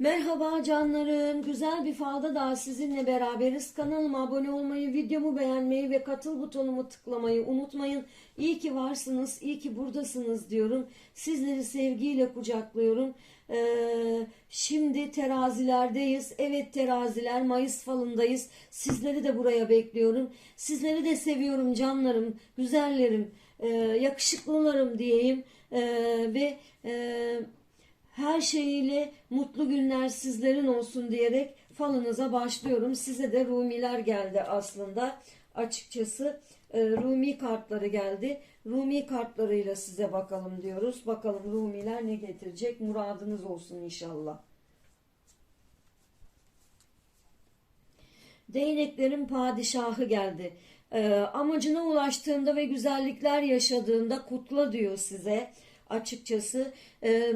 Merhaba canlarım. Güzel bir falda daha sizinle beraberiz. Kanalıma abone olmayı, videomu beğenmeyi ve katıl butonumu tıklamayı unutmayın. İyi ki varsınız, iyi ki buradasınız diyorum. Sizleri sevgiyle kucaklıyorum. Ee, şimdi terazilerdeyiz. Evet teraziler Mayıs falındayız. Sizleri de buraya bekliyorum. Sizleri de seviyorum canlarım, güzellerim, e, yakışıklılarım diyeyim. Ee, ve e, her şeyiyle mutlu günler sizlerin olsun diyerek falınıza başlıyorum. Size de Rumiler geldi aslında. Açıkçası e, Rumi kartları geldi. Rumi kartlarıyla size bakalım diyoruz. Bakalım Rumiler ne getirecek? Muradınız olsun inşallah. Değneklerin padişahı geldi. Ee, amacına ulaştığında ve güzellikler yaşadığında kutla diyor size. Açıkçası e,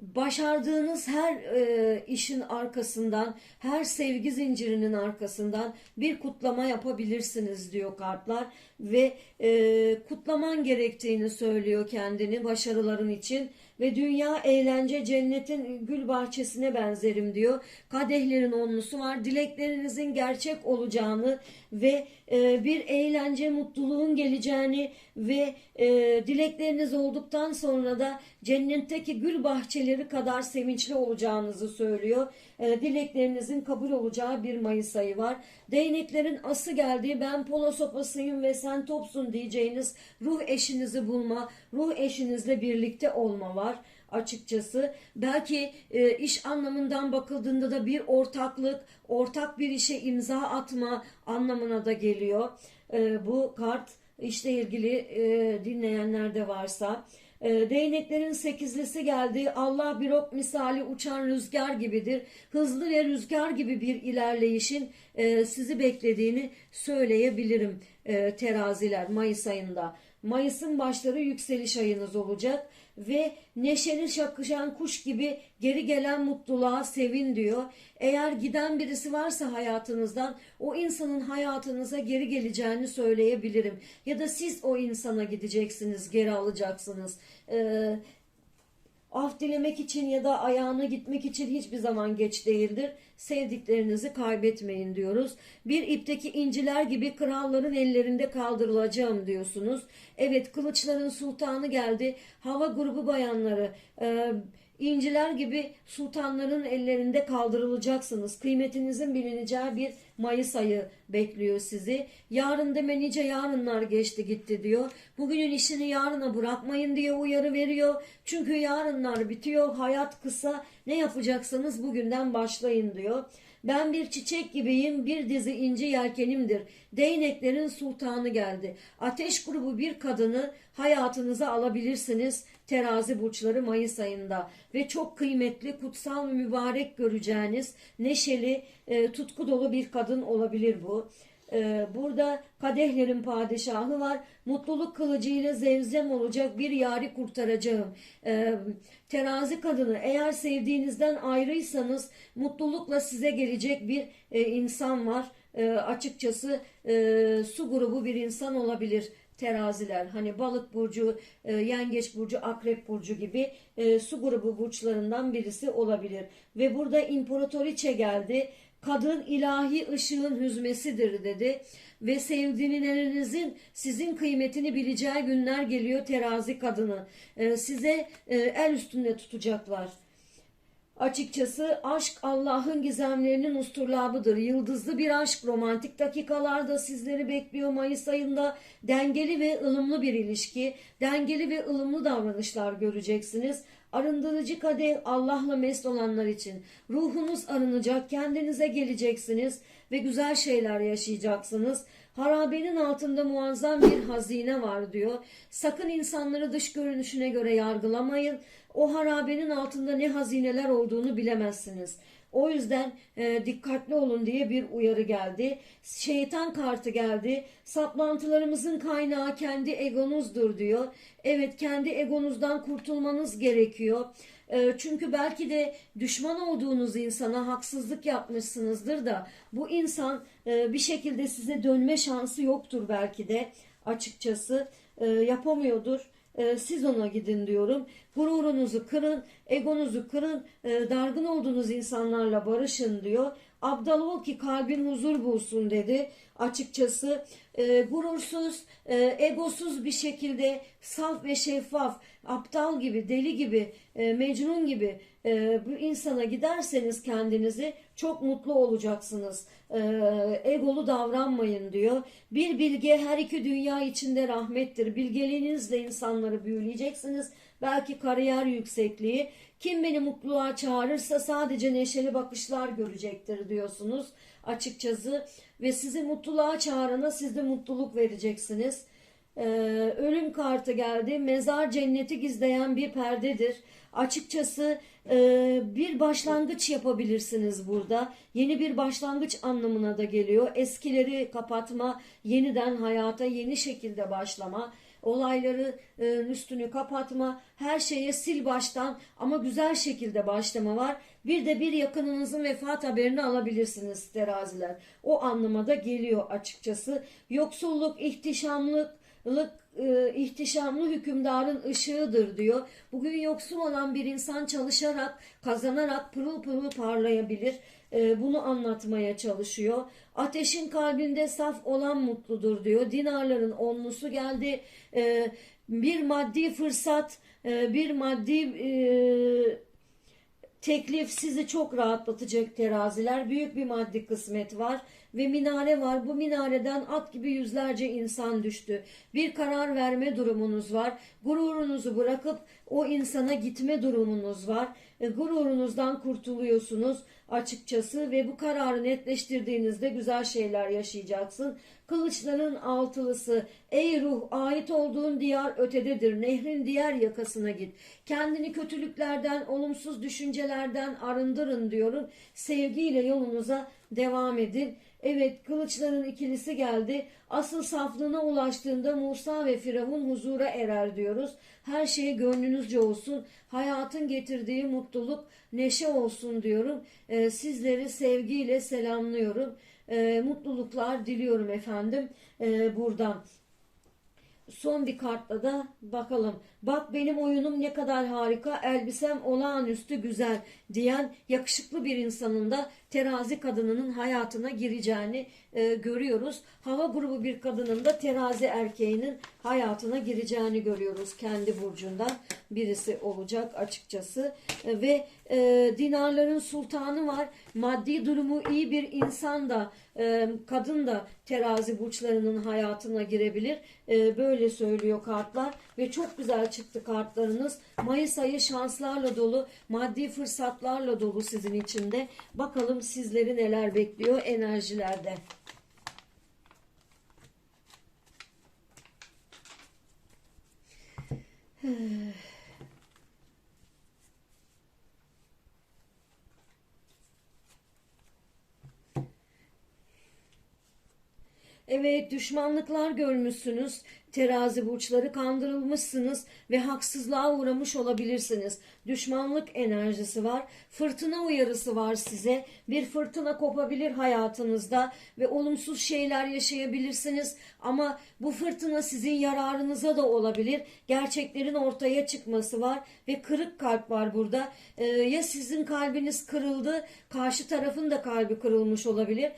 başardığınız her e, işin arkasından, her sevgi zincirinin arkasından bir kutlama yapabilirsiniz diyor kartlar ve e, kutlaman gerektiğini söylüyor kendini başarıların için ve dünya eğlence cennetin gül bahçesine benzerim diyor. Kadehlerin onlusu var. Dileklerinizin gerçek olacağını ve e, bir eğlence mutluluğun geleceğini ve e, dilekleriniz olduktan sonra da cennetteki gül bahçeleri kadar sevinçli olacağınızı söylüyor. E, dileklerinizin kabul olacağı bir Mayıs ayı var. Değneklerin ası geldiği ben polo sopasıyım ve sen topsun diyeceğiniz ruh eşinizi bulma, ruh eşinizle birlikte olma var açıkçası. Belki e, iş anlamından bakıldığında da bir ortaklık, ortak bir işe imza atma anlamına da geliyor. E, bu kart işle ilgili e, dinleyenler de varsa. E, değneklerin sekizlisi geldi. Allah bir ok misali uçan rüzgar gibidir. Hızlı ve rüzgar gibi bir ilerleyişin e, sizi beklediğini söyleyebilirim e, teraziler Mayıs ayında. Mayıs'ın başları yükseliş ayınız olacak ve neşeli şakışan kuş gibi geri gelen mutluluğa sevin diyor. Eğer giden birisi varsa hayatınızdan o insanın hayatınıza geri geleceğini söyleyebilirim. Ya da siz o insana gideceksiniz, geri alacaksınız. Ee, Af dilemek için ya da ayağına gitmek için hiçbir zaman geç değildir. Sevdiklerinizi kaybetmeyin diyoruz. Bir ipteki inciler gibi kralların ellerinde kaldırılacağım diyorsunuz. Evet kılıçların sultanı geldi. Hava grubu bayanları e, inciler gibi sultanların ellerinde kaldırılacaksınız. Kıymetinizin bilineceği bir Mayıs ayı bekliyor sizi. Yarın deme nice yarınlar geçti gitti diyor. Bugünün işini yarına bırakmayın diye uyarı veriyor. Çünkü yarınlar bitiyor. Hayat kısa. Ne yapacaksanız bugünden başlayın diyor. Ben bir çiçek gibiyim, bir dizi inci yelkenimdir. Değneklerin sultanı geldi. Ateş grubu bir kadını hayatınıza alabilirsiniz. Terazi burçları Mayıs ayında ve çok kıymetli, kutsal ve mübarek göreceğiniz neşeli, e, tutku dolu bir kadın olabilir bu. E, burada kadehlerin padişahı var. Mutluluk kılıcıyla zevzem olacak bir yari kurtaracağım. E, terazi kadını eğer sevdiğinizden ayrıysanız mutlulukla size gelecek bir e, insan var. E, açıkçası e, su grubu bir insan olabilir teraziler hani balık burcu, e, yengeç burcu, akrep burcu gibi e, su grubu burçlarından birisi olabilir. Ve burada imparatoriçe geldi. Kadın ilahi ışığın hüzmesidir dedi ve sevdiğinizin sizin kıymetini bileceği günler geliyor terazi kadını. E, size e, el üstünde tutacaklar. Açıkçası aşk Allah'ın gizemlerinin usturlabıdır. Yıldızlı bir aşk romantik dakikalarda sizleri bekliyor Mayıs ayında. Dengeli ve ılımlı bir ilişki, dengeli ve ılımlı davranışlar göreceksiniz. Arındırıcı kadeh Allah'la mest olanlar için. Ruhunuz arınacak, kendinize geleceksiniz ve güzel şeyler yaşayacaksınız. Harabenin altında muazzam bir hazine var diyor. Sakın insanları dış görünüşüne göre yargılamayın. O harabenin altında ne hazineler olduğunu bilemezsiniz. O yüzden e, dikkatli olun diye bir uyarı geldi. Şeytan kartı geldi. Saplantılarımızın kaynağı kendi egonuzdur diyor. Evet kendi egonuzdan kurtulmanız gerekiyor. E, çünkü belki de düşman olduğunuz insana haksızlık yapmışsınızdır da bu insan e, bir şekilde size dönme şansı yoktur belki de açıkçası e, yapamıyordur. E, siz ona gidin diyorum. Gururunuzu kırın, egonuzu kırın, e, dargın olduğunuz insanlarla barışın diyor. Abdal ol ki kalbin huzur bulsun dedi. Açıkçası e, gurursuz, e, egosuz bir şekilde saf ve şeffaf, aptal gibi, deli gibi, e, mecnun gibi e, bu insana giderseniz kendinizi çok mutlu olacaksınız. E, egolu davranmayın diyor. Bir bilge her iki dünya içinde rahmettir. Bilgeliğinizle insanları büyüleyeceksiniz. Belki kariyer yüksekliği. Kim beni mutluluğa çağırırsa sadece neşeli bakışlar görecektir diyorsunuz açıkçası. Ve sizi mutluluğa çağırana siz de mutluluk vereceksiniz. Ee, ölüm kartı geldi. Mezar cenneti gizleyen bir perdedir. Açıkçası e, bir başlangıç yapabilirsiniz burada. Yeni bir başlangıç anlamına da geliyor. Eskileri kapatma, yeniden hayata yeni şekilde başlama olayları e, üstünü kapatma, her şeye sil baştan ama güzel şekilde başlama var. Bir de bir yakınınızın vefat haberini alabilirsiniz teraziler. O anlamada geliyor açıkçası. Yoksulluk, ihtişamlık, e, ihtişamlı hükümdarın ışığıdır diyor. Bugün yoksul olan bir insan çalışarak, kazanarak pırıl pırıl parlayabilir. E, bunu anlatmaya çalışıyor. Ateşin kalbinde saf olan mutludur diyor. Dinarların onlusu geldi. E, bir maddi fırsat, bir maddi teklif sizi çok rahatlatacak teraziler. Büyük bir maddi kısmet var ve minare var. Bu minareden at gibi yüzlerce insan düştü. Bir karar verme durumunuz var. Gururunuzu bırakıp o insana gitme durumunuz var. E, gururunuzdan kurtuluyorsunuz açıkçası ve bu kararı netleştirdiğinizde güzel şeyler yaşayacaksın. Kılıçların altılısı, ey ruh ait olduğun diyar ötededir, nehrin diğer yakasına git. Kendini kötülüklerden, olumsuz düşüncelerden arındırın diyorum. Sevgiyle yolunuza devam edin. Evet kılıçların ikilisi geldi. Asıl saflığına ulaştığında Musa ve Firavun huzura erer diyoruz. Her şey gönlünüzce olsun. Hayatın getirdiği mutluluk, neşe olsun diyorum. Ee, sizleri sevgiyle selamlıyorum. Ee, mutluluklar diliyorum efendim ee, buradan. Son bir kartla da bakalım. Bak benim oyunum ne kadar harika, elbisem olağanüstü güzel diyen yakışıklı bir insanın da terazi kadınının hayatına gireceğini e, görüyoruz. Hava grubu bir kadının da terazi erkeğinin hayatına gireceğini görüyoruz. Kendi burcundan birisi olacak açıkçası. E, ve e, dinarların sultanı var. Maddi durumu iyi bir insan da e, kadın da terazi burçlarının hayatına girebilir. E, böyle söylüyor kartlar ve çok güzel çıktı kartlarınız. Mayıs ayı şanslarla dolu, maddi fırsatlarla dolu sizin için de. Bakalım sizleri neler bekliyor enerjilerde. Evet düşmanlıklar görmüşsünüz. Terazi burçları kandırılmışsınız ve haksızlığa uğramış olabilirsiniz. Düşmanlık enerjisi var. Fırtına uyarısı var size. Bir fırtına kopabilir hayatınızda ve olumsuz şeyler yaşayabilirsiniz. Ama bu fırtına sizin yararınıza da olabilir. Gerçeklerin ortaya çıkması var ve kırık kalp var burada. Ee, ya sizin kalbiniz kırıldı, karşı tarafın da kalbi kırılmış olabilir.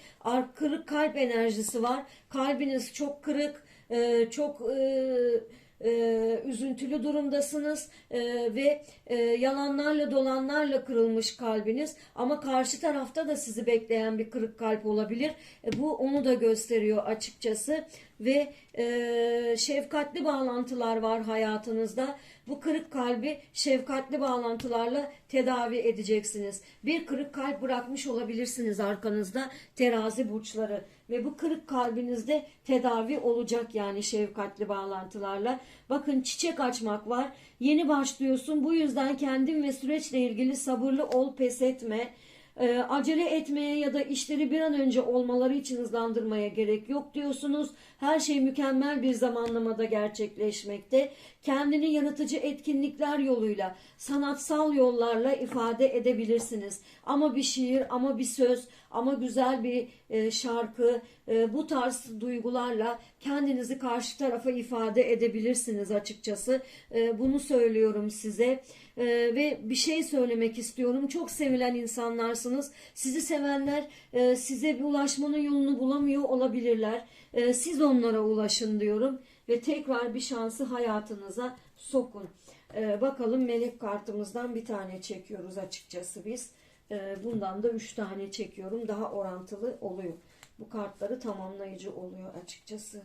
Kırık kalp enerjisi var. Kalbiniz çok kırık, e, çok e, e, üzüntülü durumdasınız e, ve e, yalanlarla dolanlarla kırılmış kalbiniz ama karşı tarafta da sizi bekleyen bir kırık kalp olabilir. E, bu onu da gösteriyor açıkçası ve e, şefkatli bağlantılar var hayatınızda. Bu kırık kalbi şefkatli bağlantılarla tedavi edeceksiniz. Bir kırık kalp bırakmış olabilirsiniz arkanızda terazi burçları ve bu kırık kalbinizde tedavi olacak yani şefkatli bağlantılarla. Bakın çiçek açmak var. Yeni başlıyorsun. Bu yüzden kendin ve süreçle ilgili sabırlı ol, pes etme. E, acele etmeye ya da işleri bir an önce olmaları için hızlandırmaya gerek yok diyorsunuz. Her şey mükemmel bir zamanlamada gerçekleşmekte. Kendini yaratıcı etkinlikler yoluyla, sanatsal yollarla ifade edebilirsiniz. Ama bir şiir, ama bir söz, ama güzel bir e, şarkı, e, bu tarz duygularla kendinizi karşı tarafa ifade edebilirsiniz açıkçası. E, bunu söylüyorum size. E, ve bir şey söylemek istiyorum. Çok sevilen insanlarsınız. Sizi sevenler e, size bir ulaşmanın yolunu bulamıyor olabilirler. E, siz onlara ulaşın diyorum ve tekrar bir şansı hayatınıza sokun. E, bakalım melek kartımızdan bir tane çekiyoruz açıkçası biz. E, bundan da üç tane çekiyorum. Daha orantılı oluyor. Bu kartları tamamlayıcı oluyor açıkçası.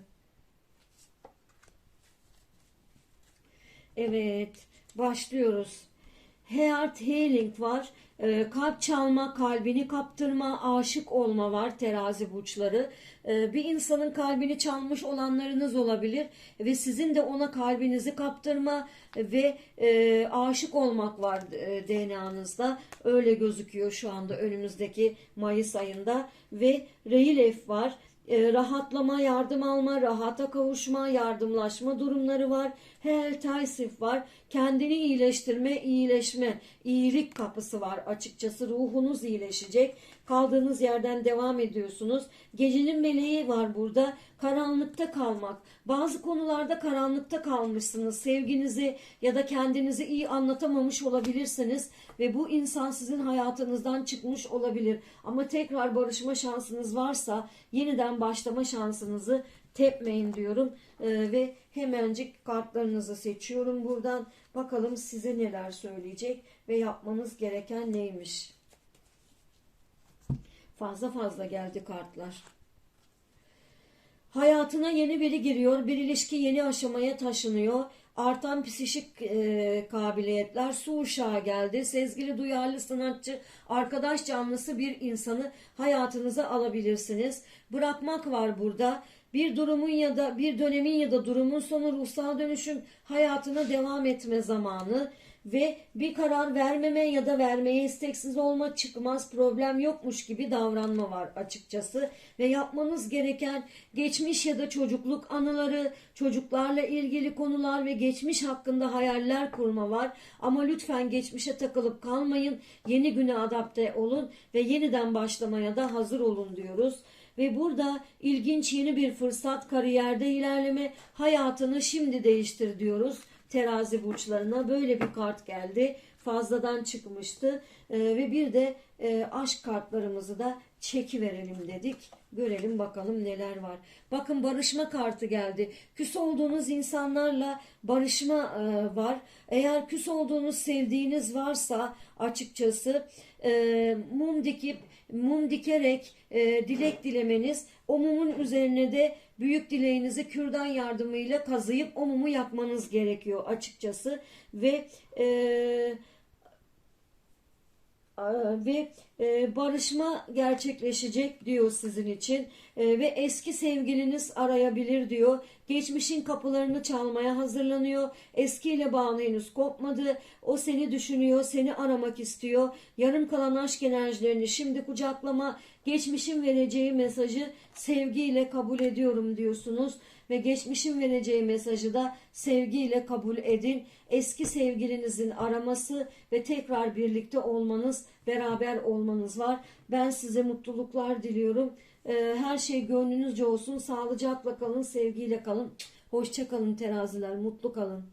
Evet, başlıyoruz. Heart Healing var. Ee, kalp çalma, kalbini kaptırma, aşık olma var terazi burçları. Ee, bir insanın kalbini çalmış olanlarınız olabilir ve sizin de ona kalbinizi kaptırma ve e, aşık olmak var e, DNA'nızda. Öyle gözüküyor şu anda önümüzdeki Mayıs ayında ve Reilef var e, rahatlama, yardım alma, rahata kavuşma, yardımlaşma durumları var. Hel Taysif var. Kendini iyileştirme, iyileşme, iyilik kapısı var. Açıkçası ruhunuz iyileşecek. Kaldığınız yerden devam ediyorsunuz. Gecenin meleği var burada. Karanlıkta kalmak. Bazı konularda karanlıkta kalmışsınız. Sevginizi ya da kendinizi iyi anlatamamış olabilirsiniz ve bu insan sizin hayatınızdan çıkmış olabilir. Ama tekrar barışma şansınız varsa yeniden başlama şansınızı tepmeyin diyorum. Ee, ve hemencik kartlarınızı seçiyorum buradan. Bakalım size neler söyleyecek ve yapmanız gereken neymiş. Fazla fazla geldi kartlar. Hayatına yeni biri giriyor. Bir ilişki yeni aşamaya taşınıyor. Artan psişik e, kabiliyetler. Su uşağı geldi. Sezgili, duyarlı, sanatçı, arkadaş canlısı bir insanı hayatınıza alabilirsiniz. Bırakmak var burada. Bir durumun ya da bir dönemin ya da durumun sonu ruhsal dönüşüm hayatına devam etme zamanı ve bir karar vermeme ya da vermeye isteksiz olma çıkmaz problem yokmuş gibi davranma var açıkçası ve yapmanız gereken geçmiş ya da çocukluk anıları, çocuklarla ilgili konular ve geçmiş hakkında hayaller kurma var ama lütfen geçmişe takılıp kalmayın. Yeni güne adapte olun ve yeniden başlamaya da hazır olun diyoruz. Ve burada ilginç yeni bir fırsat kariyerde ilerleme hayatını şimdi değiştir diyoruz terazi burçlarına böyle bir kart geldi. Fazladan çıkmıştı. Ee, ve bir de e, aşk kartlarımızı da çeki verelim dedik. Görelim bakalım neler var. Bakın barışma kartı geldi. Küs olduğunuz insanlarla barışma e, var. Eğer küs olduğunuz sevdiğiniz varsa açıkçası e, mum dikip mum dikerek e, dilek dilemeniz o mumun üzerine de büyük dileğinizi kürdan yardımıyla kazıyıp o mumu yakmanız gerekiyor açıkçası ve e, ve e, barışma gerçekleşecek diyor sizin için E, ve eski sevgiliniz arayabilir diyor. Geçmişin kapılarını çalmaya hazırlanıyor. Eskiyle bağını henüz kopmadı. O seni düşünüyor, seni aramak istiyor. Yarım kalan aşk enerjilerini şimdi kucaklama, geçmişin vereceği mesajı sevgiyle kabul ediyorum diyorsunuz ve geçmişin vereceği mesajı da sevgiyle kabul edin. Eski sevgilinizin araması ve tekrar birlikte olmanız, beraber olmanız var. Ben size mutluluklar diliyorum. Ee, Her şey gönlünüzce olsun. Sağlıcakla kalın, sevgiyle kalın. Hoşça kalın teraziler, mutlu kalın.